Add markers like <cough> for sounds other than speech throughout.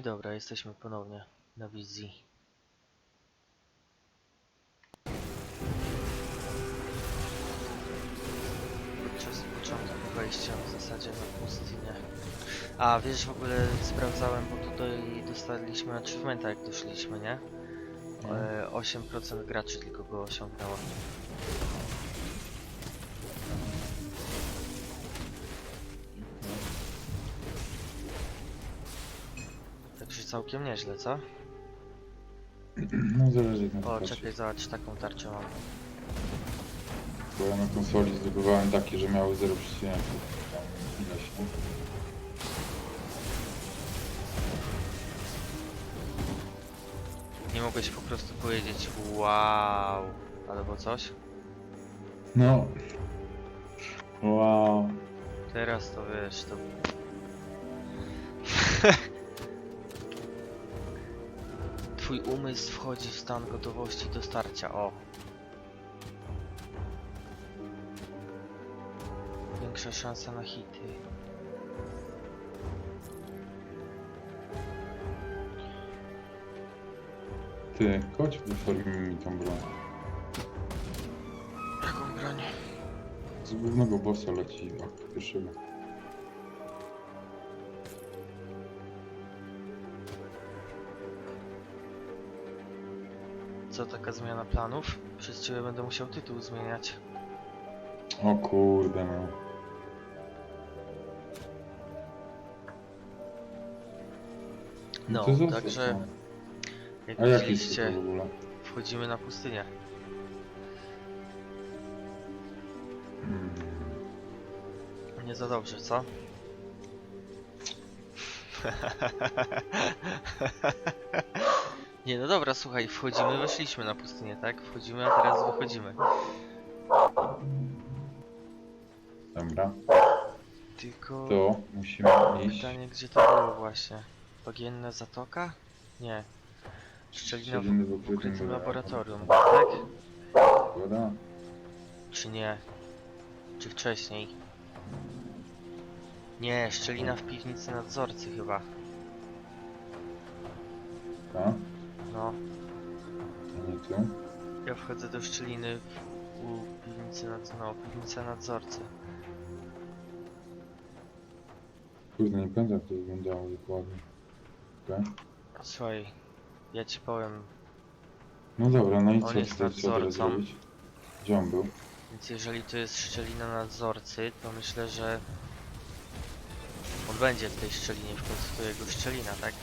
i dobra, jesteśmy ponownie na wizji. Podczas początku wejścia w zasadzie na pustynię. A wiesz, w ogóle sprawdzałem, bo tutaj dostaliśmy achievementa jak doszliśmy, nie? No. E, 8% graczy tylko go osiągnęło. Całkiem nieźle, co? No zależy jak na to O, czekaj, zobacz, taką tarczę mam. Bo ja na konsoli zdobywałem takie, że miały 0,5 tam ileś, nie? Nie mogłeś po prostu powiedzieć wow, albo coś? No. Wow. Teraz to wiesz, to... <laughs> Twój umysł wchodzi w stan gotowości do starcia, o. Większa szansa na hity. Ty, chodź wyformij mi tą broń. Jaką broń? Z głównego bossa leci, o, pierwszego. Co, taka zmiana planów? Przez ciebie będę musiał tytuł zmieniać. O kurde no. No, to zostaw także jak A jaki jest widzieliście, to w ogóle? wchodzimy na pustynię. Mm. Nie za dobrze, co? <laughs> Nie, no dobra, słuchaj, wchodzimy, weszliśmy na pustynię, tak? Wchodzimy, a teraz wychodzimy. Dobra, Tylko to musimy iść. pytanie, gdzie to było właśnie? Bagienna zatoka? Nie. Szczelina w, Szczeliny w w ukrytym ukrytym laboratorium. tak? Zgoda? Czy nie? Czy wcześniej? Nie, szczelina w piwnicy nadzorcy chyba. A? No, ja wchodzę do szczeliny w, u piwnicy nad, no, piwnica nadzorcy. Kurde, nie pamiętam jak to wyglądało dokładnie. Okej. Słuchaj, ja ci powiem, No dobra, no i On co jest tutaj trzeba teraz nadzorcą. zrobić? Gdzie on był? więc jeżeli to jest szczelina nadzorcy, to myślę, że on będzie w tej szczelinie, w końcu to jego szczelina, tak?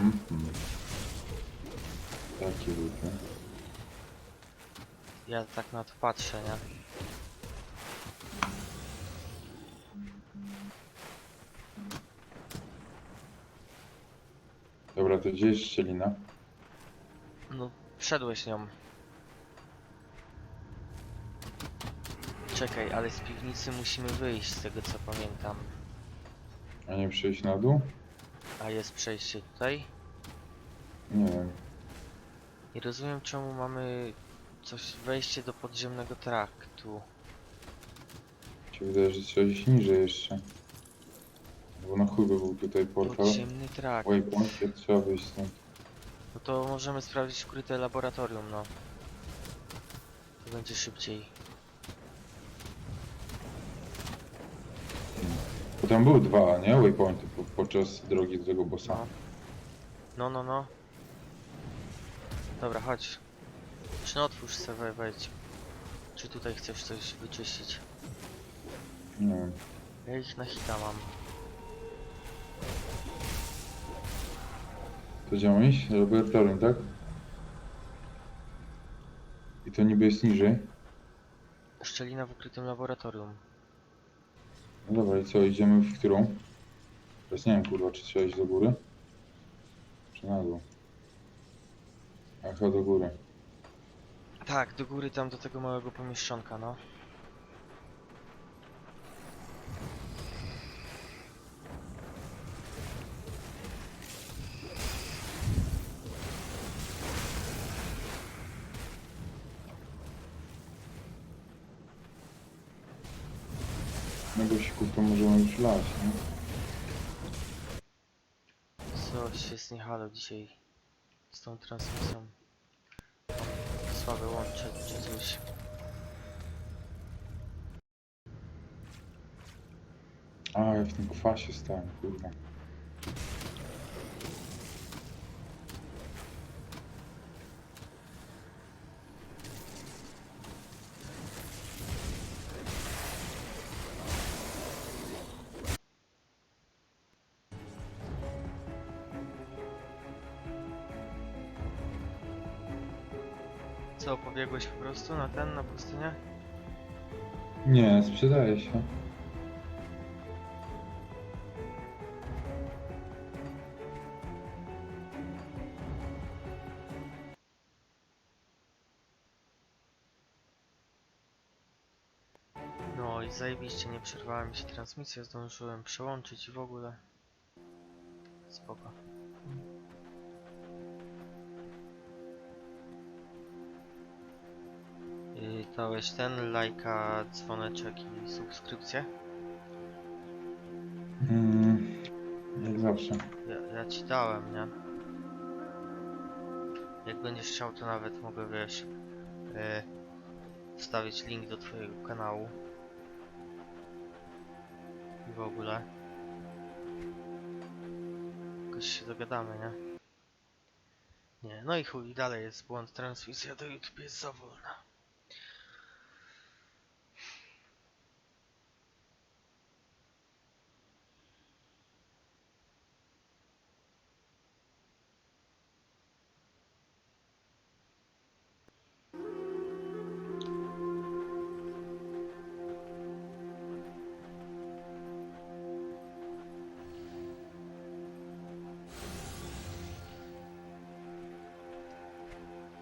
Mhm. Takie ruchy. Ja tak na to patrzę, nie? Dobra, to gdzie jest szczelina? No, wszedłeś nią. Czekaj, ale z piwnicy musimy wyjść, z tego co pamiętam. A nie przejść na dół? A jest przejście tutaj? Nie wiem. Nie rozumiem czemu mamy coś, wejście do podziemnego traktu. Mi się wydaje, że trzeba niżej jeszcze. Bo na chuj by był tutaj portal. Podziemny trakt. Waypoint, jak trzeba wyjść stąd. No to możemy sprawdzić ukryte laboratorium, no. To będzie szybciej. Bo tam były dwa, nie? Waypointy po, podczas drogi do tego bossa. No. No, no, no. Dobra, chodź. Czy no otwórz sobie, wejdź. Czy tutaj chcesz coś wyczyścić? Nie wiem. Ja ich na hita mam. To gdzie mam iść? Laboratorium, tak? I to niby jest niżej. Szczelina w ukrytym laboratorium. No dobra, i co, idziemy w którą? Teraz nie wiem, kurwa, czy trzeba iść do góry? Czy na dół? A chyba do góry. Tak, do góry tam do tego małego pomieszczonka, no. Negosiku, to możemy już lać, nie? Coś jest nie halo dzisiaj z tą transmisją. Słabe łącze czy coś. A, ja w tym kwasie stałem, kurwa. Co, pobiegłeś po prostu na ten, na pustynię? Nie, sprzedaje się. No i zajebiście, nie przerwała mi się transmisja, zdążyłem przełączyć i w ogóle. Spoko. I dałeś ten, lajka, dzwoneczek i subskrypcję? Mm, jak zawsze. Ja, ja ci dałem, nie? Jak będziesz chciał, to nawet mogę, wiesz, yy, wstawić link do twojego kanału. I w ogóle. Jakoś się dogadamy, nie? Nie, no i chuj, dalej jest błąd, transmisja do YouTube jest za wolna.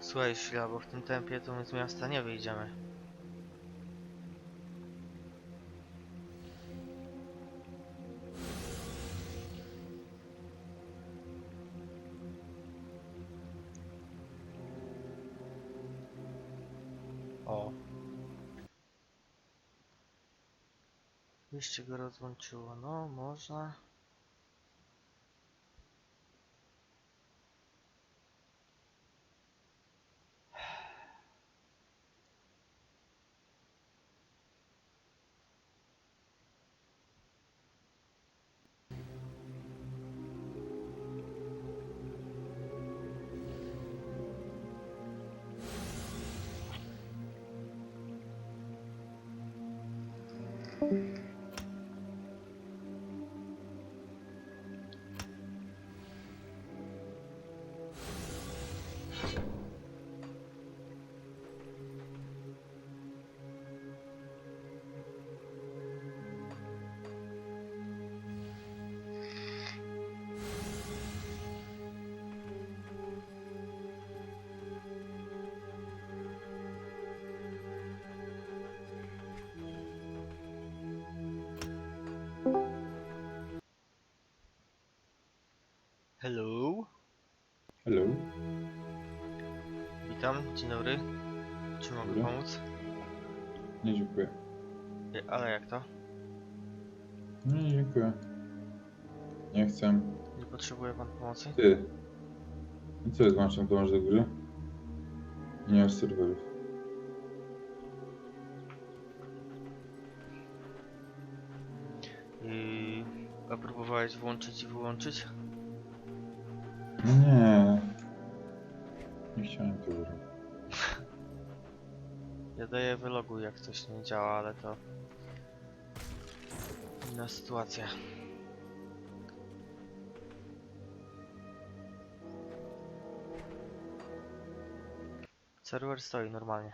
Słuchaj chwila, bo w tym tempie to my z miasta nie wyjdziemy. O. Jeszcze go rozłączyło, no można. Hello, Hello. witam, dzień dobry. Czy mogę Dobry. pomóc? Nie dziękuję. E, Ale jak to? Nie dziękuję. Nie chcę. Nie potrzebuje pan pomocy? Ty. I co jest włączam dąż do góry? Nie masz serwerów. I... A próbowałeś włączyć i wyłączyć? Nie. Nie chciałem tego robić. Ja daję wyloguj jak coś nie działa, ale to... Inna sytuacja. Serwer stoi normalnie.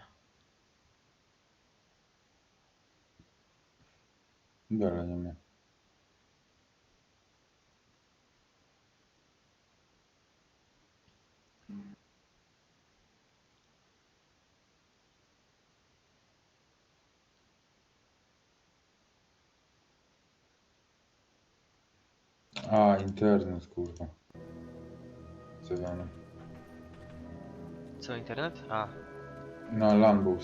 Dalej nie ma. A, internet, kurwa. Ustawiony. Co, internet? A, Na LAN był.